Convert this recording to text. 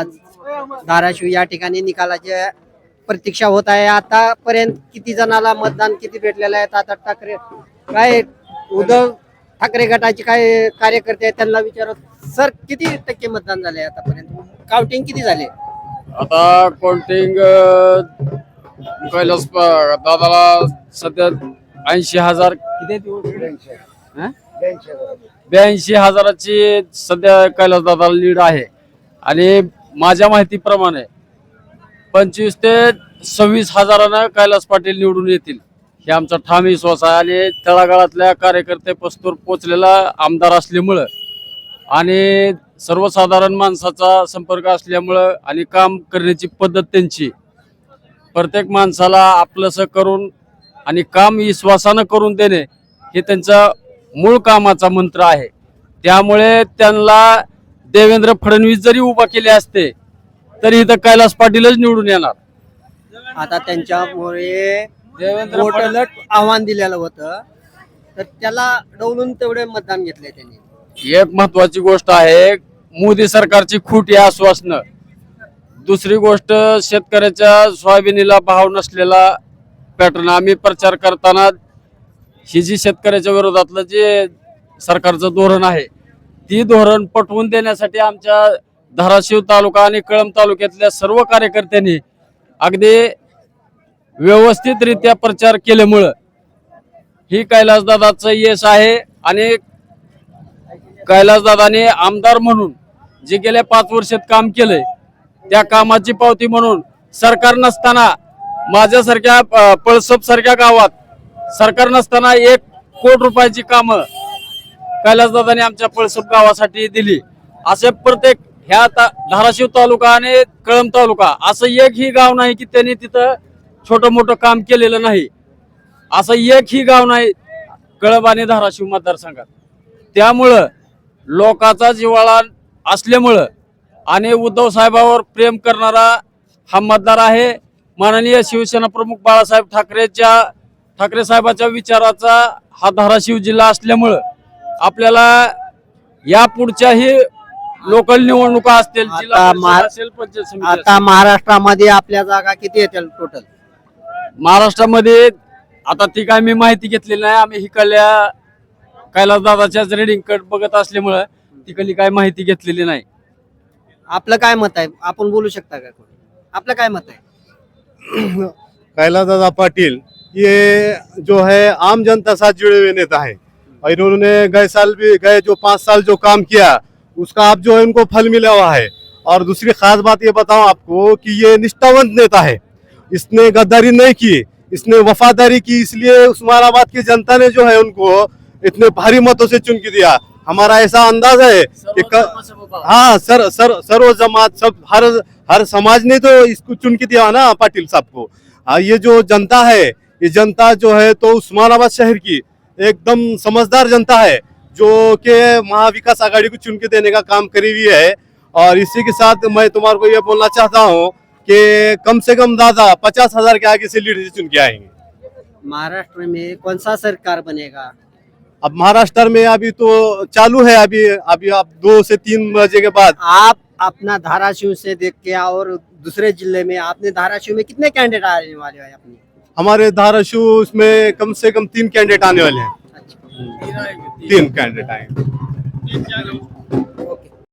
आज धाराशिव या ठिकाणी निकालाची प्रतीक्षा होत आहे. आतापर्यंत किती जणाला मतदान किती भेटलेलं आहे? आता ठाकरे काय उद्धव ठाकरे गटाचे काय कार्यकर्ते आहेत त्यांना विचारत सर किती टक्के मतदान झाले आतापर्यंत? काउंटिंग किती झाले? आता काउंटिंग कैलास दादाला सध्या ऐंशी हजार किती ब्याऐंशी हजाराची सध्या कैलास दादाला लीड आहे. आणि माझ्या माहितीप्रमाणे पंचवीस ते सव्वीस हजारानं कैलास पाटील निवडून येतील. हे आमचा ठाम विश्वास आहे आणि तळागाळातल्या कार्यकर्ते पस्तूर पोचलेला आमदार असल्यामुळं आणि सर्वसाधारण माणसाचा संपर्क असल्यामुळं आणि काम करण्याची पद्धत त्यांची प्रत्येक माणसाला आपलंसं करून आणि काम विश्वासानं करून देणे हे त्यांचा मूळ कामाचा मंत्र आहे. त्यामुळे त्यांना देवेंद्र फडणवीस जरी उभा केले असते तरी इथं कैलास पाटीलच निवडून येणार. आता त्यांच्यामुळे देवेंद्र आव्हान दिलेलं होतं. तर त्याला डवलून तेवढे मतदान घेतले त्यांनी. एक महत्वाची गोष्ट आहे मोदी सरकारची खोटी आश्वासनं. दुसरी गोष्ट शेतकऱ्याच्या सोयाबीनीला भाव नसलेला पॅटर्न आम्ही प्रचार करताना ही जी शेतकऱ्याच्या विरोधातलं जे सरकारचं धोरण आहे ती धोरण पटवून देण्यासाठी आमच्या धाराशिव तालुका आणि कळंब तालुक्यातल्या सर्व कार्यकर्त्यांनी अगदी व्यवस्थितरित्या प्रचार केल्यामुळं ही कैलासदादाचं यश आहे आणि कैलासदादाने आमदार म्हणून जे गेल्या पाच वर्षात काम केलंय त्या कामाची पावती म्हणून सरकार नसताना माझ्यासारख्या अ, पळसप सारख्या गावात सरकार नसताना एक कोटी रुपयाची कामं कैलासदादाने आमच्या पळसप गावासाठी दिली. असे प्रत्येक ह्या ता- धाराशिव तालुका आणि कळम तालुका असं एक ही गाव नाही की त्यांनी तिथं छोटं मोठं काम केलेलं नाही. असं एक ही गाव नाही कळंब आणि धाराशिव मतदारसंघात. त्यामुळं लोकाचा जिव्हाळा असल्यामुळं आणि उद्धव साहेबावर प्रेम करणारा हा मतदार आहे. माननीय शिवसेना प्रमुख बाळासाहेब ठाकरेच्या ठाकरे साहेबाच्या विचाराचा हा धाराशिव जिल्हा असल्यामुळं आपल्याला या पुढच्याही लोकल निवडणुका असतील आता जिल्हा परिषद मा- असेल, पंचायत समिती आता महाराष्ट्रामध्ये आपल्या जागा किती येतील टोटल महाराष्ट्रामध्ये आता ती काय मी माहिती घेतलेली नाही. आम्ही हिकडल्या कैलास दादाच्याच रेडिंग कट बघत असल्यामुळं तिकडली काय माहिती घेतलेली नाही. आपलं काय मत आहे? आपण बोलू शकता का कोणी? आपलं काय मत आहे? कैलाश दादा पाटिल ये जो है आम जनता साथ जुड़े हुए नेता है। और इन्होंने गए साल भी गए जो पाँच साल जो काम किया उसका आप जो है उनको फल मिला हुआ है। और दूसरी खास बात ये बताऊँ आपको कि ये निष्ठावंत नेता है। इसने गद्दारी नहीं की इसने वफादारी की इसलिए उस्मानाबाद की जनता ने जो है उनको इतने भारी मतों से चुन के दिया। हमारा ऐसा अंदाज है कि क- हाँ सर सर सर्व जमात सब हर हर समाज ने तो इसको चुन के दिया ना पाटिल साहब को। हाँ, ये जो जनता है ये जनता जो है तो उस्मानाबाद शहर की एकदम समझदार जनता है जो कि महाविकास आघाड़ी को चुन के देने का काम करी हुई है। और इसी के साथ मैं तुम्हारे को ये बोलना चाहता हूँ कि कम से कम दादा पचास हज़ार के आगे से लीड चुन के आएँगे। महाराष्ट्र में कौन सा सरकार बनेगा? अब महाराष्ट्र में अभी तो चालू है अभी अभी आप दो से तीन बजे के बाद। आप अपना धाराशिव से देख के और दूसरे ज़िले में आपने धाराशिव में कितने कैंडिडेट आने वाले हैं अपने हमारे धाराशिव उसमें कम से कम तीन कैंडिडेट आने वाले हैं। तीन कैंडिडेट आएंगे।